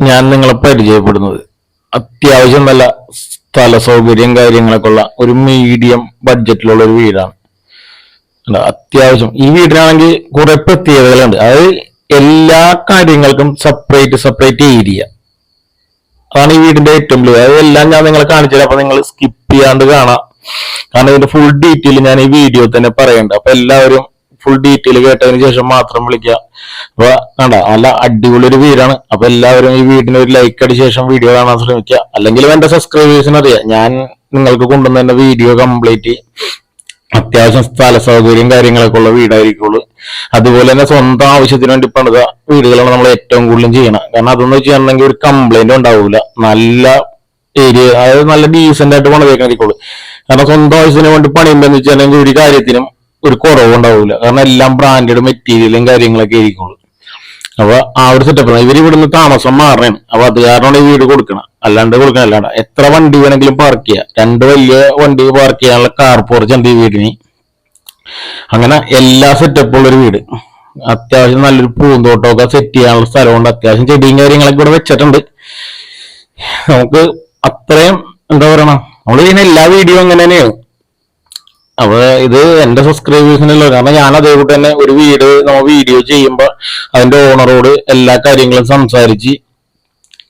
ഞാൻ നിങ്ങളെ പരിചയപ്പെടുന്നത്. അത്യാവശ്യം നല്ല സ്ഥല സൗകര്യം കാര്യങ്ങളൊക്കെ ഉള്ള ഒരു മീഡിയം ബഡ്ജറ്റിലുള്ള ഒരു വീടാണ്. അത്യാവശ്യം. ഈ വീടിനാണെങ്കിൽ കുറെ പ്രത്യേകതകളുണ്ട്. അതായത് എല്ലാ കാര്യങ്ങൾക്കും സെപ്പറേറ്റ് സെപ്പറേറ്റ് ഏരിയ അതാണ് ഈ വീടിന്റെ ഏറ്റവും വലിയ അതായത് എല്ലാം ഞാൻ നിങ്ങളെ കാണിച്ചു അപ്പൊ നിങ്ങൾ സ്കിപ്പ് ചെയ്യാണ്ട് കാണാം. കാരണം ഇതിന്റെ ഫുൾ ഡീറ്റെയിൽ ഞാൻ ഈ വീഡിയോ തന്നെ പറയുന്നുണ്ട് അപ്പൊ എല്ലാവരും ഫുൾ ഡീറ്റെയിൽ കേട്ടതിന് ശേഷം മാത്രം വിളിക്കുക. അപ്പൊ കണ്ട നല്ല അടിപൊളി ഒരു വീടാണ്. അപ്പൊ എല്ലാവരും ഈ വീടിന് ഒരു ലൈക്ക് അടിച്ച ശേഷം വീഡിയോ കാണാൻ ശ്രമിക്കുക. അല്ലെങ്കിൽ എന്റെ സബ്സ്ക്രൈബേഴ്സിന് അറിയാം. ഞാൻ നിങ്ങൾക്ക് കൊണ്ടുവന്ന വീഡിയോ കംപ്ലീറ്റ് അത്യാവശ്യം സ്ഥല സൗകര്യം കാര്യങ്ങളൊക്കെ ഉള്ള വീടായിരിക്കുള്ളൂ. അതുപോലെ തന്നെ സ്വന്തം ആവശ്യത്തിന് വേണ്ടി പണിത വീടുകളാണ് നമ്മൾ ഏറ്റവും കൂടുതലും ചെയ്യണം കാരണം അതൊന്നും വെച്ചിട്ടുണ്ടെങ്കിൽ ഒരു കംപ്ലൈന്റ് ഉണ്ടാവില്ല നല്ല ഏരിയ അതായത് നല്ല ഡീസെന്റ് ആയിട്ട് പണിതേക്കായിരിക്കുള്ളൂ കാരണം സ്വന്തം ആവശ്യത്തിന് വേണ്ടി പണിയുമ്പോൾ എന്ന് വെച്ചിട്ടുണ്ടെങ്കിൽ ഒരു കാര്യത്തിനും ഒരു കുറവുണ്ടാവില്ല കാരണം എല്ലാം ബ്രാൻഡഡ് മെറ്റീരിയലും കാര്യങ്ങളൊക്കെ ആയിരിക്കുള്ളൂ. അപ്പൊ ആ ഒരു സെറ്റപ്പ് ഇവർ ഇവിടുന്ന് താമസം മാറണേണ്. അപ്പൊ അത് കാരണമാണ് ഈ വീട് കൊടുക്കണം. അല്ലാണ്ട് കൊടുക്കണം അല്ലാണ്ട്. എത്ര വണ്ടി വേണമെങ്കിലും പാർക്ക് ചെയ്യാം. രണ്ട് വലിയ വണ്ടി പാർക്ക് ചെയ്യാനുള്ള കാർ പോർച്ച് ഉണ്ട് ഈ വീടിന്. അങ്ങനെ എല്ലാ സെറ്റപ്പും ഉള്ളൊരു വീട്. അത്യാവശ്യം നല്ലൊരു പൂന്തോട്ടമൊക്കെ സെറ്റ് ചെയ്യാനുള്ള സ്ഥലമുണ്ട്. അത്യാവശ്യം ചെടിയും കാര്യങ്ങളൊക്കെ ഇവിടെ വെച്ചിട്ടുണ്ട്. നമുക്ക് അത്രയും എന്താ പറയണ? നമ്മൾ ചെയ്യുന്ന എല്ലാ വീഡിയോ അങ്ങനെ തന്നെയാണ്. അപ്പൊ ഇത് എന്റെ സബ്സ്ക്രൈബേഴ്സിനല്ലോ കാരണം ഞാൻ അതേപോലെ തന്നെ ഒരു വീട് നമ്മൾ വീഡിയോ ചെയ്യുമ്പോൾ അതിന്റെ ഓണറോട് എല്ലാ കാര്യങ്ങളും സംസാരിച്ച്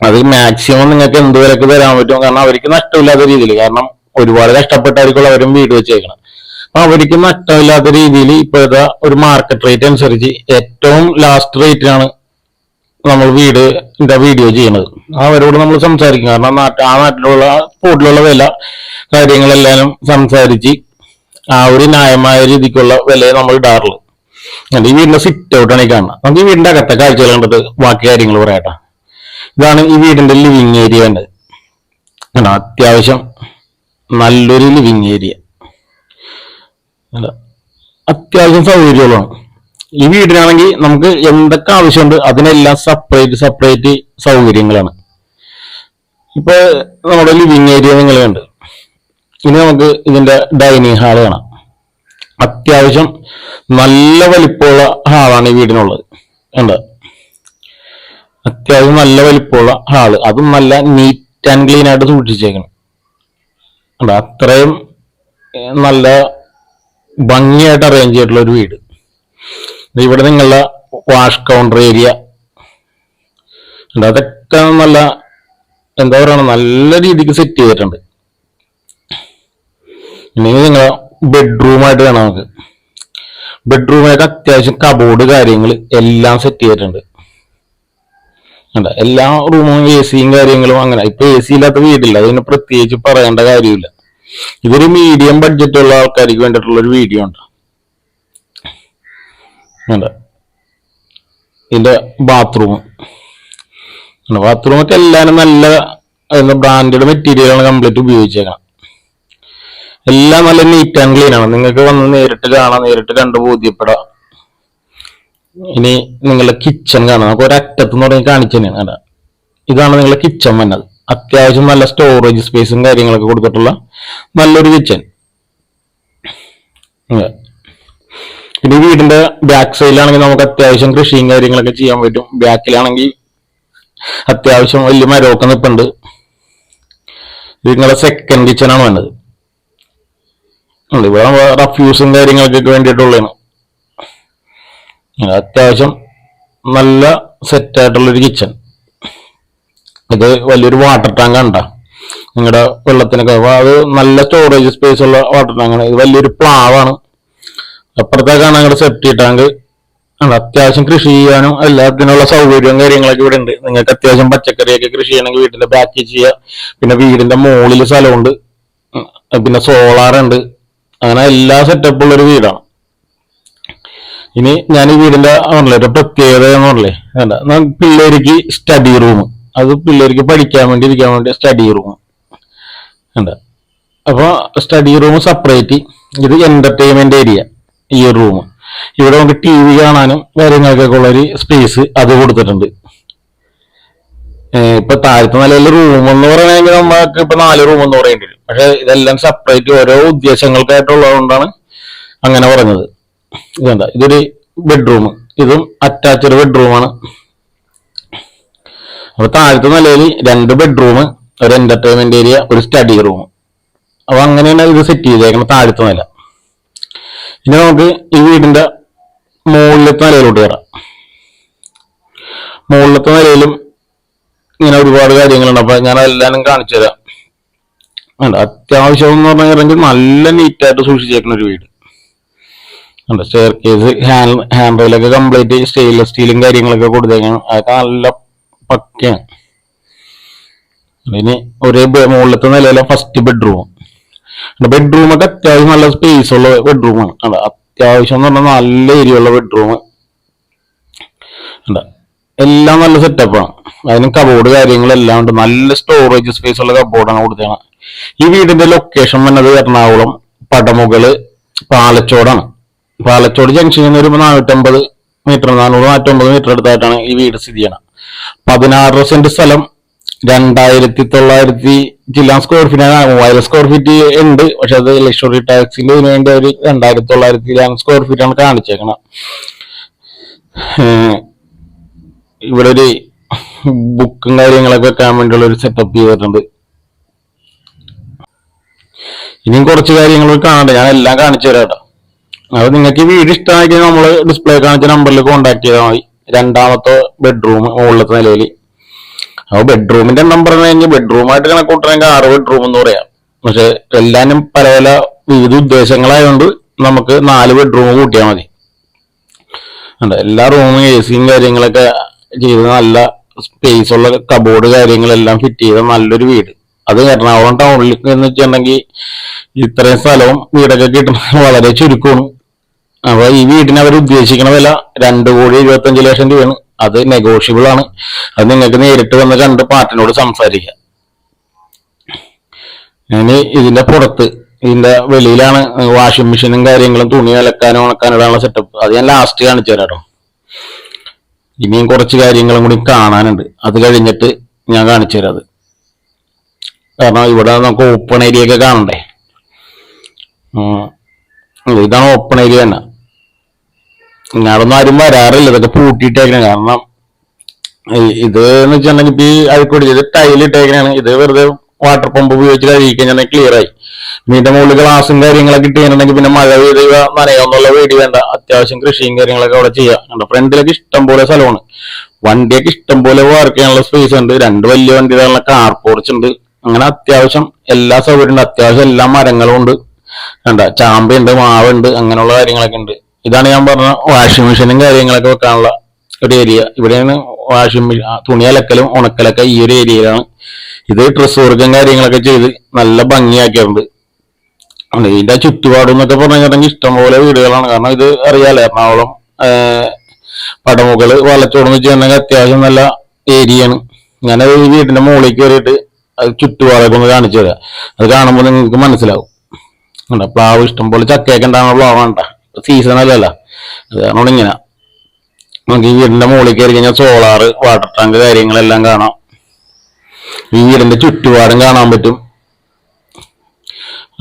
അത് മാക്സിമം നിങ്ങൾക്ക് എന്ത് വിലക്ക് തരാൻ പറ്റും. കാരണം അവർക്ക് നഷ്ടമില്ലാത്ത രീതിയിൽ. കാരണം ഒരുപാട് കഷ്ടപ്പെട്ടായിരിക്കും അവരും വീട് വെച്ചേക്കണം. അപ്പൊ അവർക്ക് നഷ്ടമില്ലാത്ത രീതിയിൽ ഇപ്പോഴത്തെ ഒരു മാർക്കറ്റ് റേറ്റ് അനുസരിച്ച് ഏറ്റവും ലാസ്റ്റ് റേറ്റിനാണ് നമ്മൾ വീട് വീഡിയോ ചെയ്യണത്. അവരോട് നമ്മൾ സംസാരിക്കും. കാരണം നാട്ട് ആ നാട്ടിലുള്ള സ്പോട്ടിലുള്ള വില കാര്യങ്ങളെല്ലാം സംസാരിച്ച് ആ ഒരു ന്യായമായ രീതിക്കുള്ള വിലയെ നമ്മൾ ഇടാറുള്ളൂ. ഈ വീടിന്റെ സിറ്റ് ഔട്ടാണ് ഈ കാണുന്നത്. നമുക്ക് ഈ വീടിന്റെ അകത്തെ കാഴ്ചകൾ കണ്ടിട്ട് ബാക്കി കാര്യങ്ങൾ പറയാട്ടോ ഇതാണ് ഈ വീടിന്റെ ലിവിങ് ഏരിയ ഉണ്ട് കണ്ടോ? അത്യാവശ്യം നല്ലൊരു ലിവിങ് ഏരിയ അത്യാവശ്യം സൗകര്യമുള്ളതാണ്. ഈ വീടിനാണെങ്കിൽ നമുക്ക് എന്തൊക്കെ ആവശ്യമുണ്ട് അതിനെല്ലാം സെപ്പറേറ്റ് സെപ്പറേറ്റ് സൗകര്യങ്ങളാണ്. ഇപ്പൊ നമ്മുടെ ലിവിങ് ഏരിയ നിങ്ങൾ കണ്ട്. ഇനി നമുക്ക് ഇതിന്റെ ഡൈനിങ് ഹാൾ കാണാം. അത്യാവശ്യം നല്ല വലിപ്പമുള്ള ഹാളാണ് ഈ വീടിനുള്ളത്. ഉണ്ട് അത്യാവശ്യം നല്ല വലിപ്പമുള്ള ഹാൾ അതും നല്ല നീറ്റ് ആൻഡ് ക്ലീൻ ആയിട്ട് സൂക്ഷിച്ചേക്കണം. ഉണ്ട് അത്രയും നല്ല ഭംഗിയായിട്ട് അറേഞ്ച് ചെയ്തിട്ടുള്ള ഒരു വീട്. ഇവിടെ നിങ്ങളുടെ വാഷ് കൗണ്ടർ ഏരിയ ഉണ്ട് അതൊക്കെ നല്ല എന്താ പറയുക നല്ല രീതിക്ക് സെറ്റ് ചെയ്തിട്ടുണ്ട് ഇനി നിങ്ങളെ ബെഡ്റൂമായിട്ട് വേണം നമുക്ക്. ബെഡ്റൂമായിട്ട് അത്യാവശ്യം കബോർഡ് കാര്യങ്ങൾ എല്ലാം സെറ്റ് ചെയ്തിട്ടുണ്ട്. ഉണ്ട് എല്ലാ റൂമും എ സിയും കാര്യങ്ങളും അങ്ങനെ. ഇപ്പൊ എ സി ഇല്ലാത്ത വീടില്ല. അതിന് പ്രത്യേകിച്ച് പറയേണ്ട കാര്യമില്ല. ഇതൊരു മീഡിയം ബഡ്ജറ്റ് ഉള്ള ആൾക്കാർക്ക് വേണ്ടിയിട്ടുള്ള ഒരു വീഡിയോ ഉണ്ട് ഉണ്ട് ഇതിന്റെ ബാത്റൂം ബാത്റൂമൊക്കെ എല്ലാവരും നല്ല ബ്രാൻഡഡ് മെറ്റീരിയലാണ് കംപ്ലീറ്റ് ഉപയോഗിച്ചേക്കണം. എല്ലാം നല്ല നീറ്റ് ആൻഡ് ക്ലീൻ ആണ്. നിങ്ങൾക്ക് വന്ന് നേരിട്ട് കാണാം നേരിട്ട് കണ്ട് ബോധ്യപ്പെടാം. ഇനി നിങ്ങളുടെ കിച്ചൺ കാണാം. നമുക്ക് ഒരറ്റത്ത് എന്ന് പറഞ്ഞ് കാണിച്ചു കണ്ടോ? ഇതാണ് നിങ്ങളുടെ കിച്ചൺ വന്നത്. അത്യാവശ്യം നല്ല സ്റ്റോറേജ് സ്പേസും കാര്യങ്ങളൊക്കെ കൊടുത്തിട്ടുള്ള നല്ലൊരു കിച്ചൺ ഈ വീടിന്റെ ബാക്ക് സൈഡിലാണെങ്കിൽ നമുക്ക് അത്യാവശ്യം കൃഷിയും കാര്യങ്ങളൊക്കെ ചെയ്യാൻ പറ്റും. ബാക്കിലാണെങ്കിൽ അത്യാവശ്യം വലിയ മരമൊക്കെ നിൽപ്പുണ്ട് നിങ്ങളുടെ സെക്കൻഡ് കിച്ചൺ ആണ് വേണ്ടത് ഇവിടെ റഫ്യൂസും കാര്യങ്ങൾക്കൊക്കെ വേണ്ടിയിട്ടുള്ളതാണ്. അത്യാവശ്യം നല്ല സെറ്റ് ആയിട്ടുള്ളൊരു കിച്ചൺ ഇത് വലിയൊരു വാട്ടർ ടാങ്ക് കണ്ട നിങ്ങളുടെ വെള്ളത്തിനൊക്കെ അത് നല്ല സ്റ്റോറേജ് സ്പേസ് ഉള്ള വാട്ടർ ടാങ്കാണ് ഇത് വലിയൊരു പ്ലാവാണ്. അപ്പുറത്തേക്കാണ് നിങ്ങളുടെ സെപ്റ്റി ടാങ്ക് അത്യാവശ്യം കൃഷി ചെയ്യാനും എല്ലാത്തിനുള്ള സൗകര്യവും കാര്യങ്ങളൊക്കെ ഇവിടെ ഉണ്ട്. നിങ്ങൾക്ക് അത്യാവശ്യം പച്ചക്കറിയൊക്കെ കൃഷി ചെയ്യണമെങ്കിൽ വീട്ടിന്റെ ബാക്കിൽ ചെയ്യുക പിന്നെ വീടിന്റെ മുകളിൽ സ്ഥലമുണ്ട്. പിന്നെ സോളാർ ഉണ്ട്. അങ്ങനെ എല്ലാ സെറ്റപ്പും ഉള്ള ഒരു വീടാണ്. ഇനി ഞാൻ ഈ വീടിന്റെ ആണല്ലേ ഒരു പ്രത്യേകത എന്ന് പറഞ്ഞില്ലേ? വേണ്ട. പിള്ളേർക്ക് സ്റ്റഡി റൂം അത് പിള്ളേർക്ക് പഠിക്കാൻ വേണ്ടി ഇരിക്കാൻ വേണ്ടി സ്റ്റഡി റൂം ഉണ്ട് അപ്പൊ സ്റ്റഡി റൂം സെപ്പറേറ്റ് ഇത് എന്റർടൈൻമെന്റ് ഏരിയ ഈ റൂം ഇവിടെ നമുക്ക് ടി വി കാണാനും കാര്യങ്ങൾക്കൊക്കെ ഉള്ള ഒരു സ്പേസ് അത് കൊടുത്തിട്ടുണ്ട്. ഇപ്പൊ താഴത്തെ നിലയിൽ റൂം എന്ന് പറയണമെങ്കിൽ നമ്മൾക്ക് ഇപ്പൊ നാല് റൂം എന്ന് പറയേണ്ടി വരും. പക്ഷെ ഇതെല്ലാം സെപ്പറേറ്റ് ഓരോ ഉദ്ദേശങ്ങൾക്കായിട്ടുള്ളതുകൊണ്ടാണ് അങ്ങനെ പറഞ്ഞത്. ഇതെന്താ ഇതൊരു ബെഡ്റൂം ഇതും അറ്റാച്ച്ഡ് ബെഡ്റൂമാണ് അപ്പൊ താഴത്തെ നിലയിൽ രണ്ട് ബെഡ്റൂം ഒരു എന്റർടൈൻമെന്റ് ഏരിയ ഒരു സ്റ്റഡി റൂം അപ്പൊ അങ്ങനെയാണ് ഇത് സെറ്റ് ചെയ്തേക്കുന്നത് താഴത്തെ നില. ഇനി നമുക്ക് ഈ വീടിന്റെ മുകളിലത്തെ നിലയിലോട്ട് കയറാം മുകളിലത്തെ നിലയിലും ഇങ്ങനെ ഒരുപാട് കാര്യങ്ങളുണ്ട്. അപ്പൊ ഞാൻ എല്ലാം കാണിച്ചു തരാം അത്യാവശ്യം എന്ന് പറഞ്ഞു കഴിഞ്ഞാൽ നല്ല നീറ്റായിട്ട് സൂക്ഷിച്ചേക്കുന്ന ഒരു വീട്. ഉണ്ട് സ്റ്റെയർ കേസ് ഹാൻഡ് ഹാൻഡ് റെയിലൊക്കെ കംപ്ലീറ്റ് സ്റ്റെയിൻലെസ് സ്റ്റീലും കാര്യങ്ങളൊക്കെ കൊടുത്തേക്കാണ്. അതൊക്കെ നല്ല പക്കയാണ്. ഇനി ഒരേ മുകളിലത്തെ നിലയിലെ ഫസ്റ്റ് ബെഡ്റൂം ബെഡ്റൂം ഒക്കെ അത്യാവശ്യം നല്ല സ്പേസ് ഉള്ള ബെഡ്റൂമാണ് അത്യാവശ്യം എന്ന് പറഞ്ഞാൽ നല്ല ഏരിയ ഉള്ള ബെഡ്റൂം ഉണ്ട് എല്ലാം നല്ല സെറ്റപ്പാണ് അതിന് കബോർഡ് കാര്യങ്ങളെല്ലാം ഉണ്ട്. നല്ല സ്റ്റോറേജ് സ്പേസ് ഉള്ള കബോർഡാണ് കൊടുത്തത് ഈ വീടിന്റെ ലൊക്കേഷൻ വന്നത് എറണാകുളം പടമുകൾ പാലച്ചോടാണ്. പാലച്ചോട് ജംഗ്ഷനിൽ നിന്ന് ഒരു നാനൂറ്റമ്പത് മീറ്റർ നാനൂറ് നാനൂറ്റമ്പത് മീറ്റർ അടുത്തായിട്ടാണ് ഈ വീട് സ്ഥിതി ചെയ്യണം. പതിനാറ് സെന്റ് സ്ഥലം. രണ്ടായിരത്തി തൊള്ളായിരത്തി ജില്ലാ സ്ക്വയർ ഫീറ്റ് മൂവായിരം സ്ക്വയർ ഫീറ്റ് ഉണ്ട്. പക്ഷെ അത് ലക്ഷറി ടാക്സിന് വേണ്ടി ഒരു രണ്ടായിരത്തി തൊള്ളായിരത്തി സ്ക്വയർ ഫീറ്റ് ആണ് കാണിച്ചേക്കണം. ഇവിടെ ഒരു ബുക്കും കാര്യങ്ങളൊക്കെ വെക്കാൻ വേണ്ടിയുള്ള ഒരു സെറ്റപ്പ് ചെയ്തിട്ടുണ്ട്. ഇനിയും കുറച്ച് കാര്യങ്ങൾ കാണണ്ട ഞാൻ എല്ലാം കാണിച്ചു തരാം കേട്ടോ. അപ്പൊ നിങ്ങൾക്ക് വീട് ഇഷ്ടമാക്കി നമ്മൾ ഡിസ്പ്ലേ കാണിച്ച നമ്പറിൽ കോൺടാക്ട് ചെയ്താൽ മതി. രണ്ടാമത്തെ ബെഡ്റൂം മുകളിലത്തെ നിലയിൽ അപ്പൊ ബെഡ്റൂമിന്റെ നമ്പർ കഴിഞ്ഞാൽ ബെഡ്റൂമായിട്ട് കണക്കൂട്ടണമെങ്കിൽ ആറ് ബെഡ്റൂം എന്ന് പറയാം. പക്ഷെ എല്ലാവരും പല പല വിവിധ ഉദ്ദേശങ്ങളായതുകൊണ്ട് നമുക്ക് നാല് ബെഡ്റൂം കൂട്ടിയാൽ മതി. അല്ല എല്ലാ റൂമും എ സിയും കാര്യങ്ങളൊക്കെ ചെയ്ത് നല്ല സ്പേസ് ഉള്ള കബോർഡ് കാര്യങ്ങളെല്ലാം ഫിറ്റ് ചെയ്ത നല്ലൊരു വീട്. അത് എറണാകുളം ടൗണിൽ എന്ന് വെച്ചിട്ടുണ്ടെങ്കിൽ ഇത്രയും സ്ഥലവും വീടൊക്കെ കിട്ടുന്നത് വളരെ ചുരുക്കമാണ്. അപ്പൊ ഈ വീടിന് അവർ ഉദ്ദേശിക്കുന്ന വില രണ്ട് കോടി ഇരുപത്തഞ്ച് ലക്ഷം രൂപയാണ്. അത് നെഗോഷ്യബിൾ ആണ്. അത് നിങ്ങൾക്ക് നേരിട്ട് വന്ന് കണ്ട് പാർട്ടിനോട് സംസാരിക്കാം. ഇനി ഇതിന്റെ പുറത്ത് ഇതിന്റെ വെളിയിലാണ് വാഷിംഗ് മെഷീനും കാര്യങ്ങളും തുണി അലക്കാനും ഉണക്കാനിടാനുള്ള സെറ്റപ്പ് അത് ഞാൻ ലാസ്റ്റ് കാണിച്ചു തരാം ഇനിയും കുറച്ച് കാര്യങ്ങളും കൂടി കാണാനുണ്ട്. അത് കഴിഞ്ഞിട്ട് ഞാൻ കാണിച്ചു തരാം അത്. കാരണം ഇവിടെ നമുക്ക് ഓപ്പൺ ഏരിയ ഒക്കെ കാണണ്ടേ. ഇതാണ് ഓപ്പൺ ഏരിയ തന്നെ. ഞാനൊന്നും ആരും വരാറില്ല. ഇതൊക്കെ പൂട്ടിയിട്ടേക്കണേ. കാരണം ഇത് എന്ന് വെച്ചിട്ടുണ്ടെങ്കിൽ ഇപ്പൊ ഈ അഴിക്കോട് ഇത് ടൈൽ ഇട്ടേക്കണാണ് ഇത് വെറുതെ വാട്ടർ പമ്പ് ഉപയോഗിച്ച് കഴുകിക്കഴിഞ്ഞാൽ ക്ലിയർ ആയി. ഇതിന്റെ മുകളിൽ ഗ്ലാസും കാര്യങ്ങളൊക്കെ ഇട്ടുകഴിഞ്ഞിട്ടുണ്ടെങ്കിൽ പിന്നെ മഴ പെയ്ത് നനയാന്നുള്ള പേടി വേണ്ട. അത്യാവശ്യം കൃഷിയും കാര്യങ്ങളൊക്കെ അവിടെ ചെയ്യാം. കണ്ടോ ഫ്രണ്ടിലൊക്കെ ഇഷ്ടം പോലെ സ്ഥലമാണ്. വണ്ടിയൊക്കെ ഇഷ്ടം പോലെ വർക്ക് ചെയ്യാനുള്ള സ്പേസ് ഉണ്ട്. രണ്ട് വലിയ വണ്ടികളുള്ള കാർ പോർച്ച് ഉണ്ട്. അങ്ങനെ അത്യാവശ്യം എല്ലാ സൗകര്യം ഉണ്ട്. അത്യാവശ്യം എല്ലാ മരങ്ങളും ഉണ്ട്. കണ്ട? ചാമ്പയുണ്ട് മാവുണ്ട് അങ്ങനെയുള്ള കാര്യങ്ങളൊക്കെ ഉണ്ട്. ഇതാണ് ഞാൻ പറഞ്ഞ വാഷിംഗ് മെഷീനും കാര്യങ്ങളൊക്കെ വെക്കാനുള്ള ഒരു ഏരിയ ഇവിടെയാണ് വാഷിംഗ് മെഷീൻ തുണി അലക്കലും ഉണക്കലൊക്കെ ഈ ഒരു ഏരിയയിലാണ് ഇത് ഡ്രസ് വർക്കും കാര്യങ്ങളൊക്കെ ചെയ്ത് നല്ല ഭംഗിയാക്കിയിട്ടുണ്ട്. ഇതിന്റെ ചുറ്റുപാടും എന്നൊക്കെ പറഞ്ഞു കഴിഞ്ഞിട്ടുണ്ടെങ്കിൽ ഇഷ്ടംപോലെ വീടുകളാണ്. കാരണം ഇത് അറിയാലോ എറണാകുളം പടമുകൾ വളച്ചോടെന്ന് വെച്ചിട്ടുണ്ടെങ്കിൽ അത്യാവശ്യം നല്ല ഏരിയയാണ് ഞാൻ ഈ വീടിന്റെ മുകളിൽ കയറിയിട്ട് അത് ചുറ്റുപാടൊക്കെ ഒന്ന് കാണിച്ചു തരാം. അത് കാണുമ്പോൾ നിങ്ങൾക്ക് മനസ്സിലാവും. പ്ലാവ് ഇഷ്ടംപോലെ ചക്കയൊക്കെ ഉണ്ടാകുന്ന പ്ലാവ് വേണ്ട സീസൺ അല്ലല്ലോ. അത് കാരണം ഇങ്ങനെ. നമുക്ക് ഈ വീടിന്റെ മുകളിൽ കയറി കഴിഞ്ഞാൽ സോളാറ് വാട്ടർ ടാങ്ക് കാര്യങ്ങളെല്ലാം കാണാം. ഈ വീടിന്റെ ചുറ്റുപാടും കാണാൻ പറ്റും.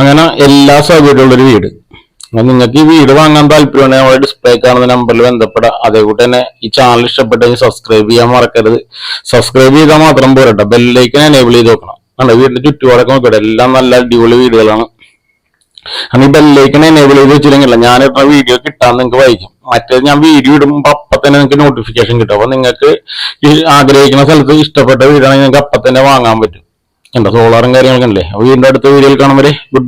അങ്ങനെ എല്ലാ സൗകര്യമുള്ള ഒരു വീട്. അപ്പൊ നിങ്ങൾക്ക് ഈ വീട് വാങ്ങാൻ താല്പര്യമുണ്ടെങ്കിൽ നമ്മുടെ ഡിസ്പ്ലേ കാണുന്ന നമ്പറിൽ ബന്ധപ്പെടാം അതേകൂട്ട് തന്നെ ഈ ചാനൽ ഇഷ്ടപ്പെട്ടെങ്കിൽ സബ്സ്ക്രൈബ് ചെയ്യാൻ മറക്കരുത്. സബ്സ്ക്രൈബ് ചെയ്താൽ മാത്രം പോരട്ടെ. ബെല്ലിലേക്ക് എനേബിൾ ചെയ്ത് നോക്കണം അല്ല വീടിന്റെ ചുറ്റുപാടൊക്കെ നോക്കട്ടെ എല്ലാം നല്ല അടിപൊളി വീടുകളാണ്. അങ്ങനെ ഈ ബെല്ലേക്ക് എനേബിൾ ചെയ്ത് വെച്ചില്ലെങ്കിൽ ഞാൻ വീഡിയോ കിട്ടാൻ നിങ്ങൾക്ക് വൈകും. മറ്റേത് ഞാൻ വീഡിയോ ഇടുമ്പോൾ അപ്പൊ തന്നെ നിങ്ങൾക്ക് നോട്ടിഫിക്കേഷൻ കിട്ടും. അപ്പൊ നിങ്ങൾക്ക് ആഗ്രഹിക്കുന്ന സ്ഥലത്ത് ഇഷ്ടപ്പെട്ട വീടാണെങ്കിൽ നിങ്ങൾക്ക് അപ്പൊ തന്നെ വാങ്ങാൻ പറ്റും. എന്താ സോളാറും കാര്യങ്ങളൊക്കെ ഉണ്ടല്ലേ? വീടിന്റെ അടുത്ത വീഡിയോയിൽ കാണുമ്പോൾ ഗുഡ് ബൈ